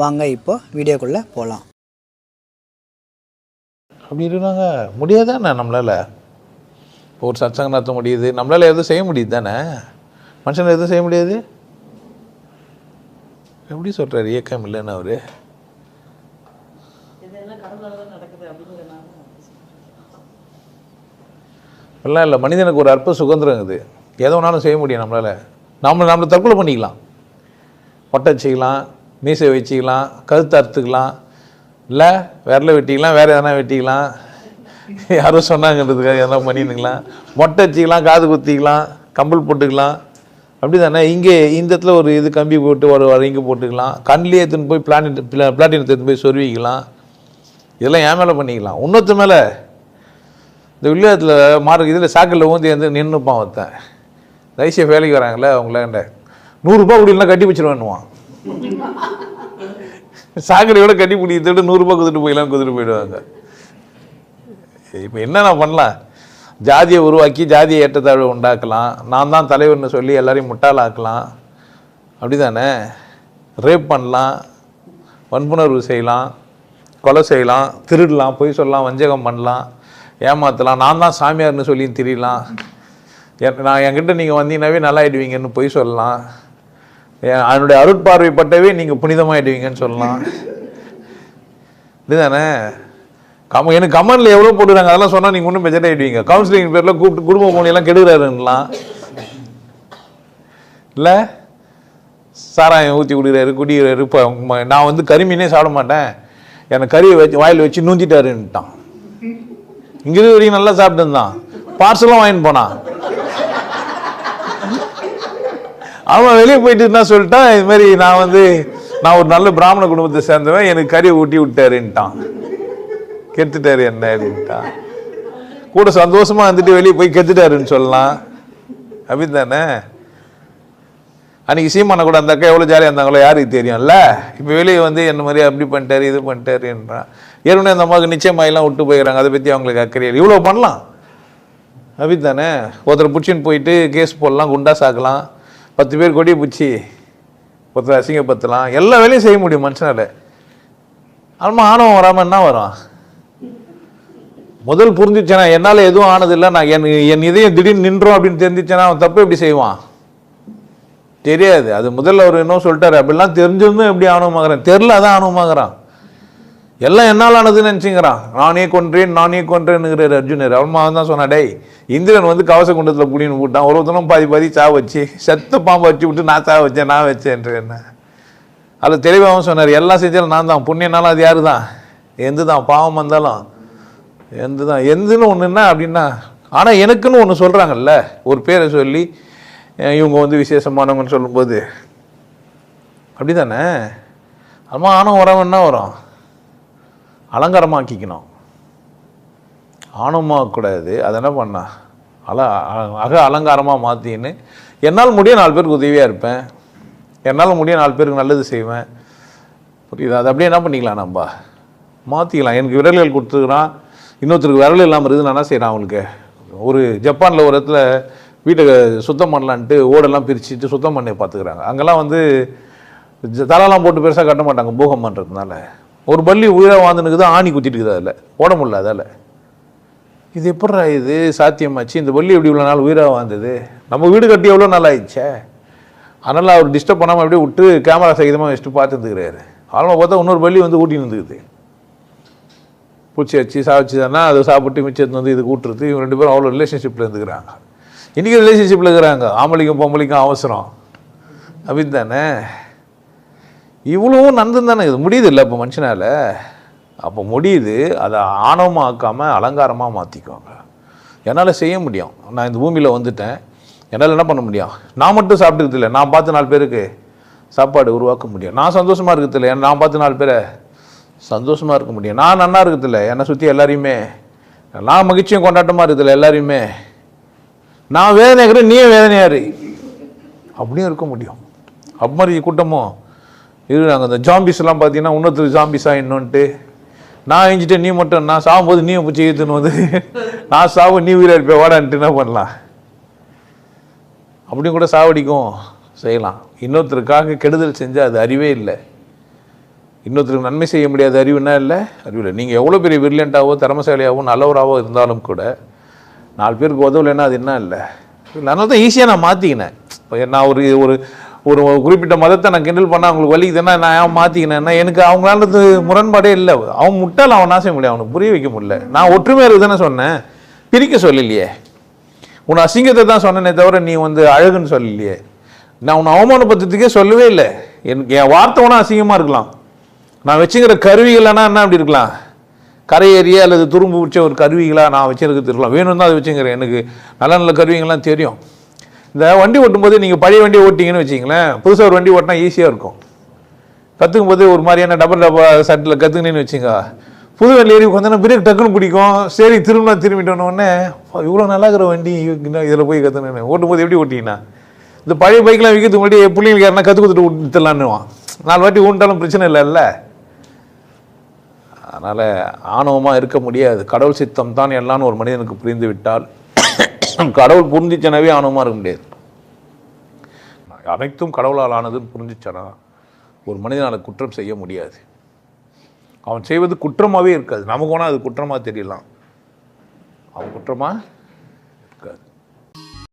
வாங்க இப்போ வீடியோக்குள்ளே போகலாம் அப்படி இருந்தாங்க முடியாதானே நம்மளால்? ஒரு சத்சங்கம் நடத்த முடியுது. நம்மளால் எதுவும் செய்ய முடியுது தானே மனுஷன் எதுவும் செய்ய முடியாது? எப்படி சொல்கிறார் இயக்கம் இல்லைன்னு அவர். அப்படிலாம் இல்லை. மனிதனுக்கு ஒரு அற்ப சுதந்திரம் இது. எதை வேணாலும் செய்ய முடியும் நம்மளால். நம்ம நம்மளை தற்கொலை பண்ணிக்கலாம். மொட்டை வச்சுக்கலாம் மீசை வச்சுக்கலாம் கழுத்து அறுத்துக்கலாம் இல்லை விரல வெட்டிக்கலாம் வேறு எதனா வெட்டிக்கலாம். யாரோ சொன்னாங்கன்றதுக்காக எதனா பண்ணிடுங்களாம் மொட்டை வச்சுக்கலாம் காது குத்திக்கலாம் கம்பல் போட்டுக்கலாம். அப்படி தானே இங்கே இந்த இடத்துல ஒரு இது கம்பி போட்டு ஒரு ஒரு இங்கே போட்டுக்கலாம். கண்ணிலே எடுத்துன்னு போய் பிளானட் பிளாட்டினத்தை எடுத்துன்னு போய் சொருவிக்கலாம். இதெல்லாம் என் மேலே பண்ணிக்கலாம். இன்னொருத்த மேலே. இந்த வில்லியத்தில் மார்க் இதில் சாக்கில் ஊந்தி வந்து நின்றுப்பான் ஒருத்தன். ரைசியாக வேலைக்கு வராங்களே அவங்கள நூறுரூபா குடிலாம் கட்டி வச்சிருவானுவான் சாக்கடையோட கட்டி பிடிக்கிறத நூறுரூபா கொடுத்துட்டு போயிடலாம் கொடுத்துட்டு போயிடுவாங்க. இப்போ என்னென்ன பண்ணலாம்? ஜாதியை உருவாக்கி ஜாதியை ஏற்றத்தாழ்வு உண்டாக்கலாம். நான் தான் தலைவர்னு சொல்லி எல்லாரையும் முட்டாளாக்கலாம். அப்படி தானே ரேப் பண்ணலாம் வன்புணர்வு செய்யலாம் கொலை செய்யலாம் திருடலாம் பொய் சொல்லலாம் வஞ்சகம் பண்ணலாம் ஏமாற்றலாம் நான் தான் சாமியார்னு சொல்லி திரியலாம். நான் என்கிட்ட நீங்கள் வந்தீங்கன்னாவே நல்லா ஆயிடுவீங்கன்னு பொய் சொல்லலாம். என்னுடைய அருட்பார்வைப்பட்டவே நீங்கள் புனிதமாயிடுவீங்கன்னு சொல்லலாம். இதுதானே? கம எனக்கு கமெண்ட்ல எவ்வளோ போட்டுறாங்க அதெல்லாம் சொன்னால் நீங்கள் ஒன்றும் பெஜெட் ஆகிடுவீங்க கவுன்சிலிங் பேரில் கூப்பிட்டு குடும்ப மொழியெல்லாம் கெடுக்கிறாருலாம் இல்லை? சாராயம் ஊற்றி குடிக்கிறாரு குடிக்கிறாரு இப்போ நான் வந்து கறிமீனே சாப்பிட மாட்டேன். எனக்கு கறியை வச்சு வாயில் வச்சு நூந்திட்டாருன்ட்டான் இங்கிருந்து வரைக்கும் நல்லா சாப்பிட்டு இருந்தான் பார்சலும் வாங்கிட்டு போனான். அவன் வெளியே போயிட்டு தான் சொல்லிட்டான். இது மாதிரி நான் வந்து நான் ஒரு நல்ல பிராமண குடும்பத்தை சேர்ந்தவன் எனக்கு கறி ஊட்டி விட்டாருன்ட்டான். கெத்துட்டாரு என்ன அப்படின்ட்டான். கூட சந்தோஷமா வந்துட்டு வெளியே போய் கெத்துட்டாருன்னு சொல்லலாம். அப்படின்னு தானே அன்னைக்கு சீமான கூட அந்த அக்கா எவ்வளோ ஜாலியாக இருந்தாங்களோ யாருக்கு தெரியும்ல? இப்போ வெளியே வந்து என்ன மாதிரி அப்படி பண்ணிட்டாரு இது பண்ணிட்டாருன்றான். ஏற்கனவே அந்த அம்மாவுக்கு நிச்சயமாயெல்லாம் விட்டு போயிடறாங்க. அதை பற்றி அவங்களுக்கு அக்கறையில் இவ்வளோ பண்ணலாம். அப்படி தானே ஒருத்தர் பிடிச்சின்னு போயிட்டு கேஸ் போடலாம் குண்டா சாக்கலாம் பத்து பேர் கொடி பிடிச்சி ஒருத்தர் அசிங்கப்படுத்தலாம். எல்லா வேலையும் செய்ய முடியும் மனுஷனால. ஆனா ஆணவம் வராமல் என்ன வரும்? முதல் புரிஞ்சிச்சேனா என்னால் எதுவும் ஆனதில்லை. நான் என் என் இதயம் திடீர்னு நின்றோம் அப்படின்னு தெரிஞ்சிச்சேனா அவன் தப்பு எப்படி செய்வான்? தெரியாது. அது முதல்ல அவர் இன்னும் சொல்லிட்டாரு. அப்படிலாம் தெரிஞ்சிருந்தும் எப்படி ஆணவமாகறான்? தெரில அதான் ஆணவமாகறான். எல்லாம் என்னால் ஆனதுன்னு நினச்சிங்கிறான் நானே கொன்றேன் நானே கொன்றேன்னுங்கிற அர்ஜுனர். அவன் தான் சொன்னா டேய் இந்திரன் வந்து கவச குண்டத்தில் புடின்னு போட்டான் ஒருத்தனும் பாதி பாதி சா வச்சு செத்த பாம்பை வச்சு விட்டு நான் சா வச்சேன் நான் வச்சேன்ற என்ன? அதில் தெளிவாகவும் சொன்னார் எல்லாம் செஞ்சாலும் நான் தான். புண்ணியனாலும் அது யாரு தான்? எந்த தான் பாவம் வந்தாலும் எந்த தான் எந்துன்னு ஒன்று என்ன அப்படின்னா ஆனால் எனக்குன்னு ஒன்று சொல்கிறாங்கல்ல ஒரு பேரை சொல்லி இவங்க வந்து விசேஷமானவங்கன்னு சொல்லும்போது. அப்படி தானே அம்மா ஆணவம் வரவன் என்ன வரும்? அலங்காரமாக்கிக்கணும். ஆணவமாகக்கூடாது அதை என்ன பண்ணா? அல அ- அக அலங்காரமாக மாற்றின்னு என்னால் முடிய நாலு பேருக்கு உதவியாக இருப்பேன். என்னால் முடிய நாலு பேருக்கு நல்லது செய்வேன். புரியுதா? அதை அப்படியே என்ன பண்ணிக்கலாம் நம்ம? மாற்றிக்கலாம் எனக்கு விரல்கள் கொடுத்துருக்குறான். இன்னொருத்தருக்கு விரல் இல்லாமல் இருக்குது நான் என்ன செய்கிறேன் அவங்களுக்கு ஒரு ஜப்பானில் ஒரு இடத்துல வீட்டை சுத்தம் பண்ணலான்ட்டு ஓடெல்லாம் பிரிச்சுட்டு சுத்தம் பண்ணி பார்த்துக்கிறாங்க. அங்கெல்லாம் வந்து தலாலாம் போட்டு பெருசாக கட்ட மாட்டாங்க. பூகம் பண்ணுறதுனால ஒரு பள்ளி உயிராக வாழ்ந்துனுக்குது ஆணி குத்திட்டு இருக்குது அதில். ஓட முடியல அதால். இது எப்பட்றா இது? சாத்தியமாச்சு? இந்த பள்ளி எப்படி இவ்வளோ நாள் உயிராக வாழ்ந்தது? நம்ம வீடு கட்டி எவ்வளோ நாள் ஆயிடுச்சே? அதனால் அவர் டிஸ்டர்ப் பண்ணாமல் அப்படியே விட்டு கேமரா சகிதமாக வச்சுட்டு பார்த்துருந்துக்கிறாரு ஆழமாக பார்த்தா இன்னொரு பள்ளி வந்து ஊட்டி இருந்துக்குது பூச்சி வச்சு சாவிச்சு அதை சாப்பிட்டு மிச்சத்து வந்து இது கூட்டுறது. இவங்க ரெண்டு பேரும் அவ்வளோ ரிலேஷன்ஷிப்பில் இருந்துக்கிறாங்க. இன்றைக்கி ரிலேஷன்ஷிப்பில் இருக்கிறாங்க. ஆம்பளைக்கும் பொம்பளைக்கும் அவசரம். அப்படின்னு தானே இவ்வளவும் நந்தம் தானே இது முடியுது இல்லை இப்போ மனுஷனால்? அப்போ முடியுது. அதை ஆணவமாக ஆக்காமல் அலங்காரமாக மாற்றிக்குவாங்க என்னால் செய்ய முடியும். நான் இந்த பூமியில் வந்துட்டேன். என்னால் என்ன பண்ண முடியும்? நான் மட்டும் சாப்பிட்டுக்கிறது இல்லை. நான் பார்த்து நாலு பேருக்கு சாப்பாடு உருவாக்க முடியும். நான் சந்தோஷமாக இருக்கிறதில்ல நான் பார்த்து நாலு பேரை சந்தோஷமாக இருக்க முடியும். நான் நன்னா இருக்கிறதில்ல என்னை சுற்றி எல்லாரையுமே. நான் மகிழ்ச்சியும் கொண்டாட்டமாக இருக்கிறதில்ல எல்லாரையுமே. நான் வேதனையாகிறேன் நீயும் வேதனையாரு அப்படியும் இருக்க முடியும். அப்ப கூட்டமும் இது நாங்கள் அந்த ஜாம்பிஸ்லாம் பார்த்தீங்கன்னா இன்னொருத்தர் ஜாம்பிஸ் ஆகிடணுன்ட்டு நான் எஞ்சிட்டேன் நீ மட்டும் நான் சாகும்போது நீ பிடிச்சி ஏற்றுன்னு வந்து நான் சாவு நீ உயிரை இருப்பேன் வாடான்ட்டு என்ன பண்ணலாம்? அப்படியும் கூட சாவடிக்கும் செய்யலாம். இன்னொருத்தருக்காக கெடுதல் செஞ்சால் அது அறிவே இல்லை. இன்னொருத்தருக்கு நன்மை செய்ய முடியாத அறிவுனா இல்லை? அறிவு இல்லை. நீங்கள் எவ்வளோ பெரிய விரிலியண்ட்டாவோ திறமசாலியாவோ நல்லவராகவோ இருந்தாலும் கூட நாலு பேருக்கு உதவலைன்னா அது என்ன இல்லை? அதனால தான் ஈஸியாக நான் மாற்றிக்கினேன் இப்போ நான் ஒரு ஒரு ஒரு குறிப்பிட்ட மதத்தை நான் கிண்டல் பண்ணால் அவங்களுக்கு வலிக்குதுன்னா நான் ஏன் மாற்றிக்கினேன்னா எனக்கு அவங்களாலது முரண்பாடே இல்லை. அவன் முட்டால் அவன் நாசம் முடியும்? அவனுக்கு புரிய வைக்க முடியல. நான் ஒற்றுமையாக இருக்குதுன்னு சொன்னேன். பிரிக்க சொல்லலையே. உன் அசிங்கத்தை தான் சொன்னேனே தவிர நீ வந்து அழகுன்னு சொல்லலையே. நான் உன்னை அவமானப்படுத்துறதுக்கே சொல்லவே இல்லை. எனக்கு என் வார்த்தை ஒன்றும் அசிங்கமாக இருக்கலாம். நான் வச்சுக்கிற கருவிகள்னா என்ன அப்படி இருக்கலாம்? கரையேறிய அல்லது துரும்பு பிடிச்ச ஒரு கருவிகளாக நான் வச்சுருக்கிறது இருக்கலாம். வேணும் தான் அதை வச்சுக்கிறேன். எனக்கு நல்ல நல்ல கருவிகள்லாம் தெரியும். இந்த வண்டி ஓட்டும்போது நீங்கள் பழைய வண்டி ஓட்டிங்கன்னு வச்சிங்களேன் புதுசாக ஒரு வண்டி ஓட்டினா ஈஸியாக இருக்கும். கற்றுக்கும் போது ஒரு மாதிரியான டபுள் டபா சட்டில் கற்றுக்கினேன்னு வச்சுங்க புது வண்டி ஏறி உட்காந்தோன்னா பிரேக் டக்குன்னு பிடிக்கும். சரி திரும்பினா திரும்பிட்டோன்னே இவ்வளோ நல்லா இருக்கிற வண்டி இதில் போய் கற்றுனேன் ஓட்டும்போது எப்படி ஓட்டிங்கன்னா இந்த பழைய பைக்லாம் விற்கிறதுக்கு முன்னாடி பிள்ளைங்களுக்கு யாருனா கற்றுக் கொடுத்துட்டு வித்துலான்னுவான் நாலு வாட்டி ஊன்ட்டாலும் பிரச்சனை இல்லைல்ல அதனால் ஆணவமாக இருக்க முடியாது. கடவுள் சித்தம் தான் எல்லாம் ஒரு மனிதனுக்கு புரிந்து விட்டால் கடவுள் புரிஞ்சிச்சனவே ஆணவமாக இருக்க முடியாது. அனைத்தும் கடவுளால் ஆனதுன்னு புரிஞ்சிச்சனா ஒரு மனிதனால் குற்றம் செய்ய முடியாது. அவன் செய்வது குற்றமாகவே இருக்காது. நமக்கு வேணால் அது குற்றமாக தெரியலாம். அவன் குற்றமாக